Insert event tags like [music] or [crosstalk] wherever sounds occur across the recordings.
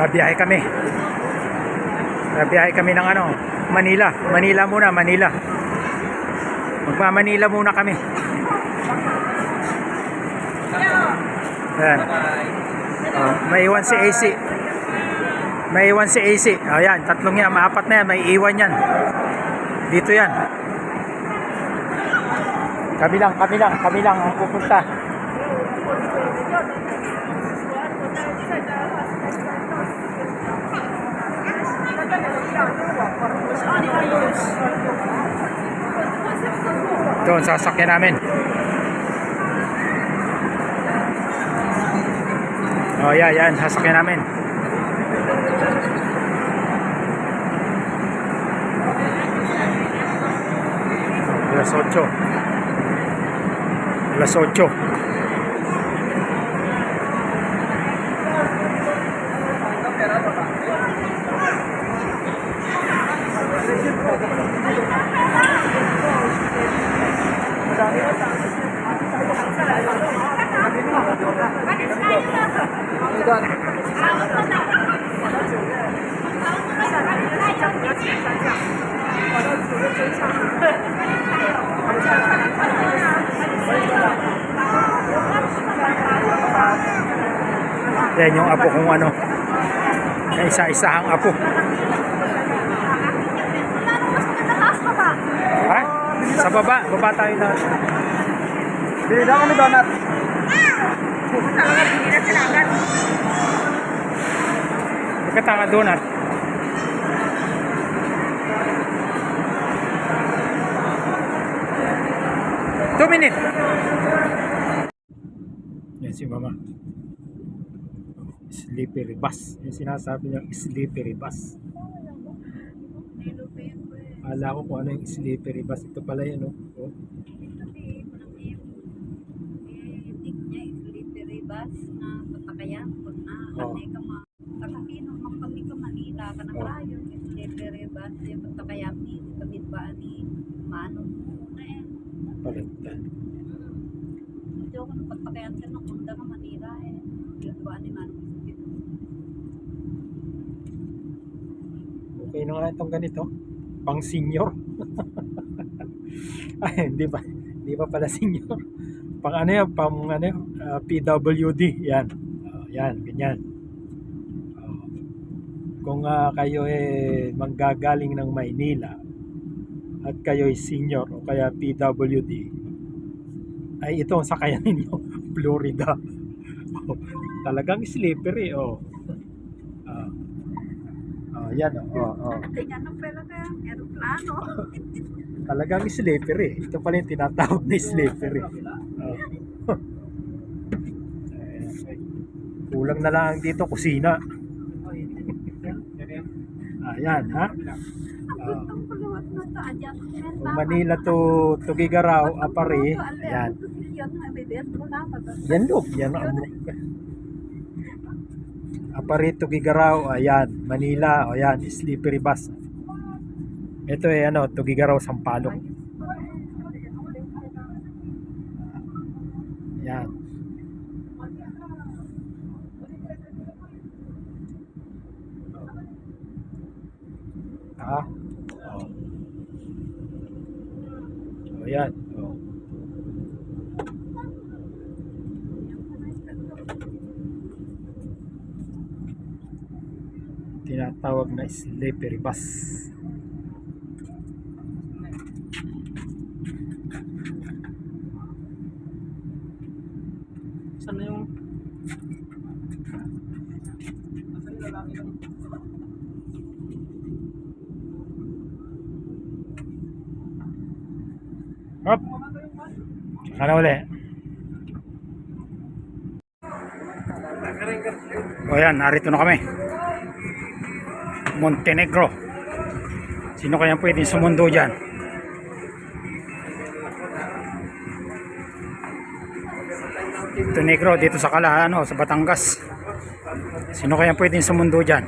Nabiyahe kami. Nabiyahe kami ng ano, Manila. Manila muna, Manila. Magma-Manila muna kami. Ayan. Oh, may iwan si AC. May iwan si AC. Ayan, tatlong yan, maapat na yan, may iwan yan. Dito yan. Kami lang, kami lang, kami lang ang pupunta. Doon, sasakyan namin. Oh, yeah, yan, sasakyan namin. Alas 8. Alas 8. Isa-isahang apo. Ha? Sa baba. Baba tayo na. Bili daw kami donut. Magkatanga donut. Two minutes. Yan si mama. Slippery bus. Yung sinasabi niya, slippery bus. Ala ko kung ano yung slippery bus. Ito pala yan, oh. oh. bus na patakayan ko na kasi ka ma takapino man kami ka Manila ka na kayo delivery bus yung patakayan ni kami ba ni mano na eh Palitan. hindi ako nang patakayan ka ng Honda ka Manila eh yung ba ni mano Na nga itong ganito. Pang senior. [laughs] Ay, hindi ba? Hindi pa pala senior. Pang ano yan? Pang ano yan? Ah, PWD. Yan. Oh, yan, ganyan. Oh. Kung ah, kayo eh manggagaling ng Maynila at kayo ay senior o kaya PWD ay ito ang sakayan [laughs] ninyo Florida [laughs] talagang slippery oh. Oh, yan oh, oh, oh. kaya na pala ka aeroplano [laughs] Talagang slippery. Ito pala yung tinatawag na slippery. Oh. Kulang na lang dito, kusina. Ayan, ha? Oh. ang adyan From Manila to Tugigaraw, Apari. Ayan. yan na Yan ang [laughs] Apari, Tugigaraw. Ayan. Manila. O yan. Slippery bus. Ito eh, ano, Tugigaraw, Sampaloc. Yan. Ah. Oh. Oh, yan. Oh. Tinatawag na slippery bus. Saan na yung... Nasaan yung lalaki lang? Hop. Sana uli. O yan, narito na kami. Montenegro. Sino kaya pwedeng sumundo dyan? Montenegro dito sa Kala, ano, sa Batangas. Sino kaya pwedeng sumundo dyan?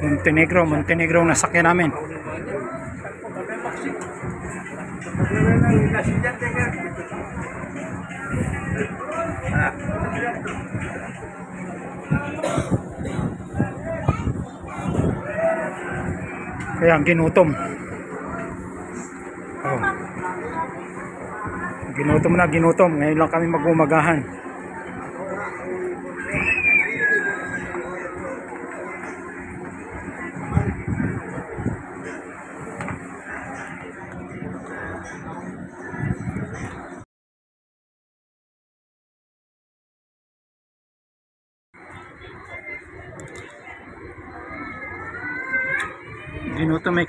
Montenegro, Montenegro ang nasakyan namin. Kaya ang ginutom. Oh. Ginutom na, ginutom. Ngayon lang kami magumagahan.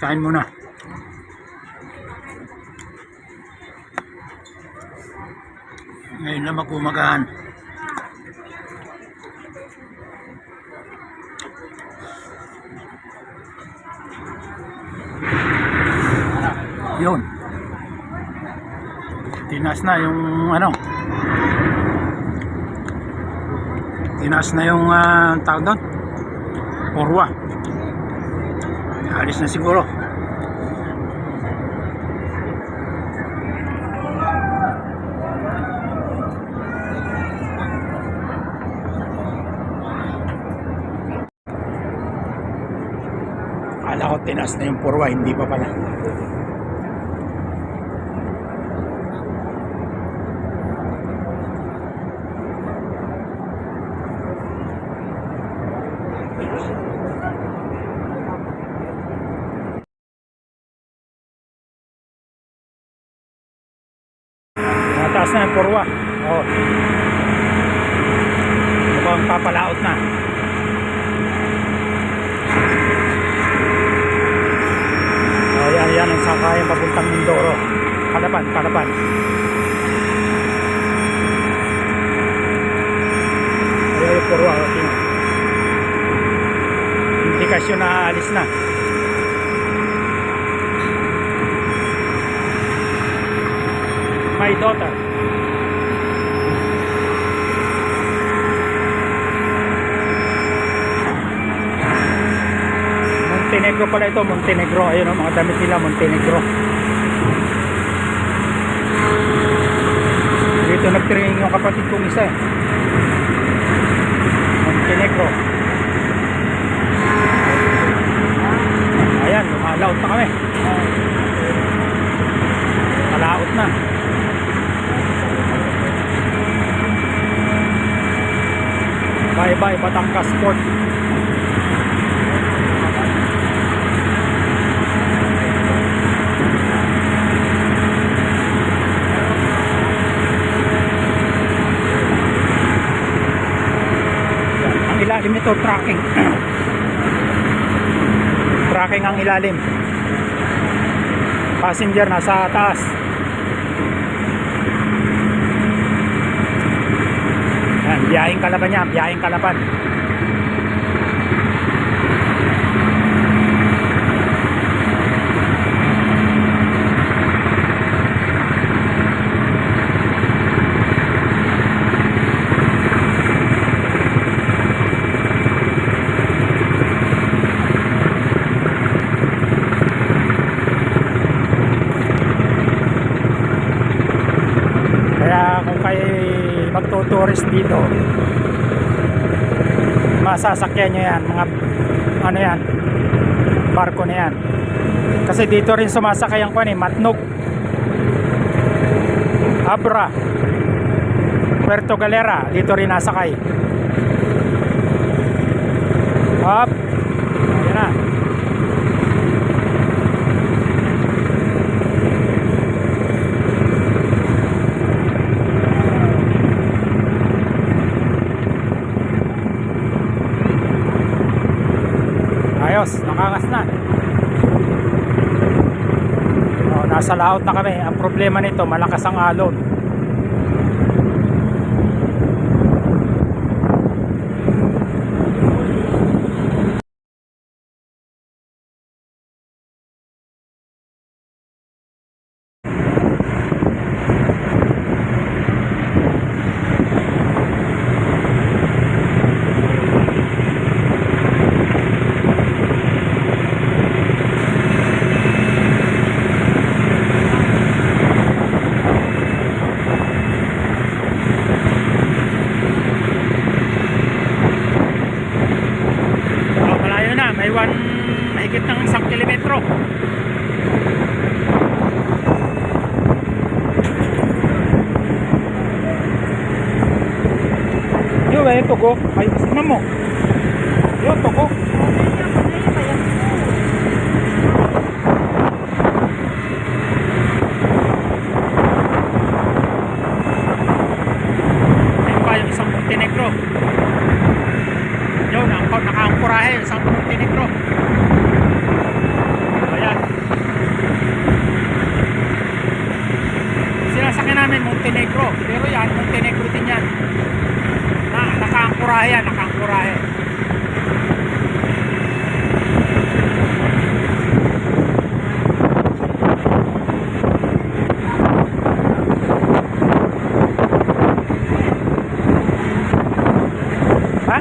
Kain muna. Ngayon na magumagahan. Yun. Tinas na yung ano. Tinas na yung uh, tawag doon. Porwa. Alis na siguro. Akala ko tinas na yung purwa, hindi pa pala. Mataas na yung purwa. Oh. Mukhang papalaot na. Oh, yan, yan ang sakayan papuntang Mindoro. Palapan, palapan. Ayan yung purwa. Oh, tingnan. Indikasyon na aalis na. My daughter. Montenegro pala ito, Montenegro. Ayun ang mga damit nila, Montenegro. Dito nag-training yung kapatid kong isa eh. Montenegro. Ayan, lumalaot na kami. Malaot na. Bye bye Batangas Port. Yan. Ang ilalim nito tracking. [clears throat] tracking ang ilalim. Passenger nasa taas. Yan, biyahing kalaban niya, biyahing kalaban. Kaya kung kayo magtuturist dito, masasakyan nyo yan, mga ano yan, barko na yan. Kasi dito rin sumasakay ang kwan eh, Matnog, Abra, Puerto Galera, dito rin nasakay. Hop, ayan na. Ayos, nakangas na. Oh, nasa laot na kami. Ang problema nito, malakas ang alon. Tugo. Ay, tingnan mo. Yun, tugo. Ayun pa yung isang Montenegro. Yun, ang nakaangkurahe, isang Montenegro. Ayan. Sinasakyan namin Montenegro. Pero yan, Montenegro din yan. Na, nakaangkurahe yan, nakaangkurahe. Ha?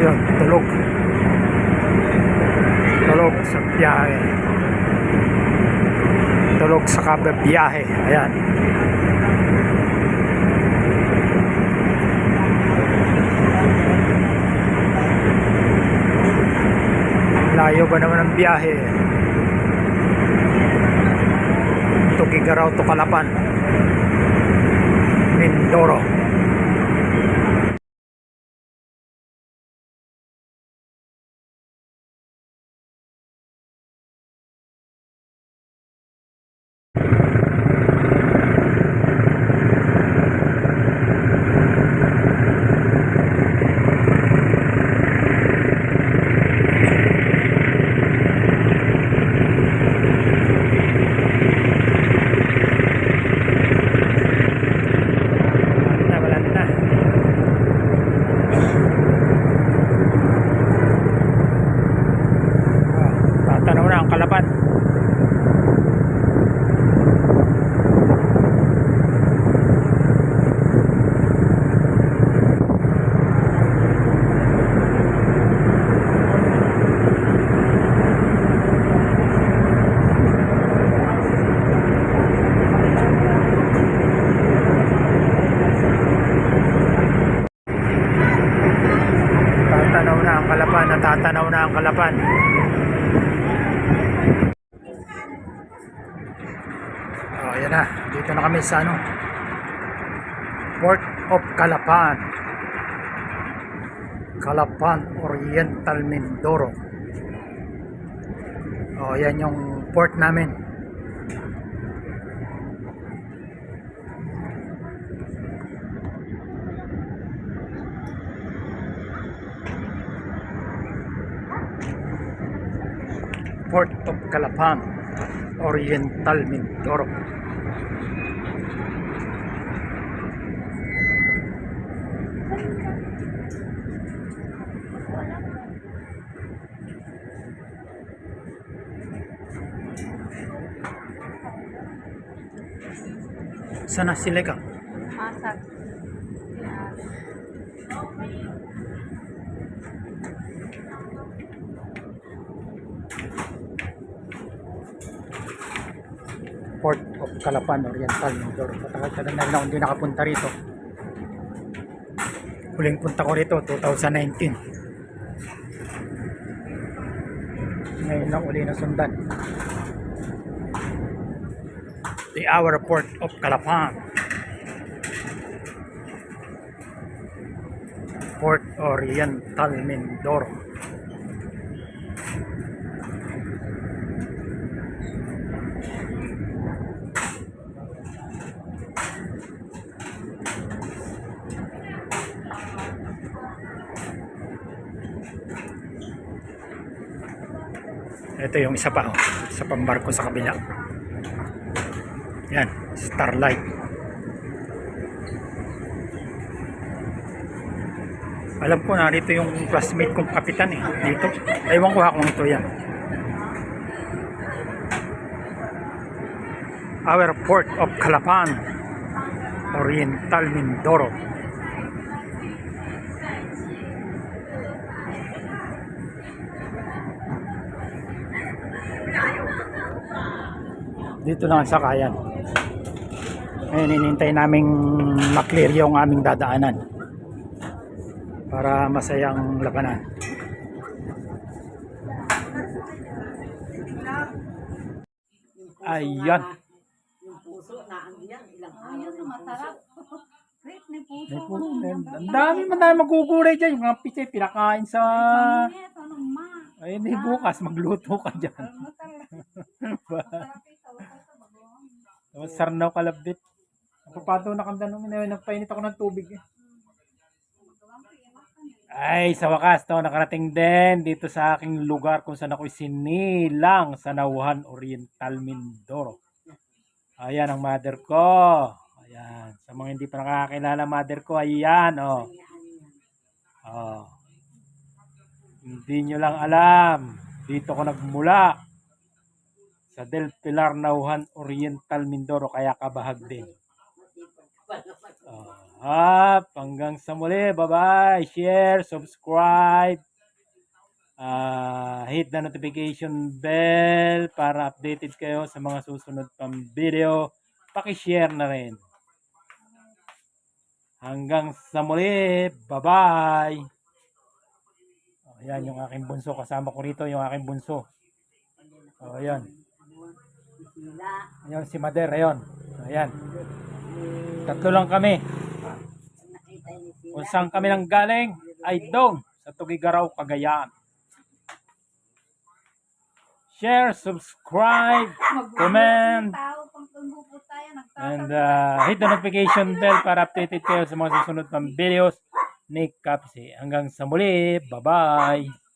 Yun, tulog. Tulog sa biyahe. Tulog sa kababiyahe. Ayan. Layo ba naman ang biyahe? Tugigaraw to Kalapan. Mindoro. Wala na, wala na. Ah, Tatanaw na ang kalaban. Tatanaw na ang kalapan, natatanaw na ang kalapan. Oh, ayan na. Dito na kami sa ano. Port of Calapan. Calapan Oriental Mindoro. Oh, yan yung port namin. Port of Calapan, Oriental Mindoro. Sana sila? Masak. Port of Calapan, Oriental Mindoro. Matagal-tagal na rin ako hindi nakapunta rito. Huling punta ko rito, 2019. Ngayon lang uli na sundan. The Hour Port of Calapan. Port Oriental Mindoro. Ito yung isa pa, oh. isa pang barko sa kabila. Yan, Starlight. Alam ko narito yung classmate kong kapitan eh, dito. Ewan ko ha kung ito yan. Our Port of Calapan, Oriental Mindoro. Dito lang ang sakayan. Ngayon, inintay naming maklear yung aming dadaanan. para masayang labanan. Ayan. Yung puso na ang [laughs] dami man tayo magkukulay dyan. Yung mga pichay, pinakain sa... Ay, hindi bukas. Magluto ka dyan. [laughs] Tapos sarnaw kalabit. Napapato na kang tanong. Nagpainit ako ng tubig eh. Ay, sa wakas, to, nakarating din dito sa aking lugar kung saan ako sinilang sa Nauhan Oriental, Mindoro. Ayan ang mother ko. Ayan. Sa mga hindi pa nakakilala mother ko, ayan, oh. Oh. Hindi nyo lang alam. Dito ko nagmula. Sa Del Pilar, Nauhan Oriental, Mindoro. Kaya kabahag din. Oh. Up, hanggang sa muli. Bye-bye. Share, subscribe. Ah, hit the notification bell para updated kayo sa mga susunod pang video. Paki-share na rin. Hanggang sa muli. Bye-bye. Oh, yan yung aking bunso. Kasama ko rito yung aking bunso. Oh, ayan. Ayan si Mader. Ayan. Ayan. Tatlo lang kami. Kung saan kami nang galing, ay doon sa Tugigaraw, Cagayan. Share, subscribe, comment, and uh, hit the notification bell para updated kayo sa mga susunod pang videos ni Kapsi. Hanggang sa muli, bye-bye!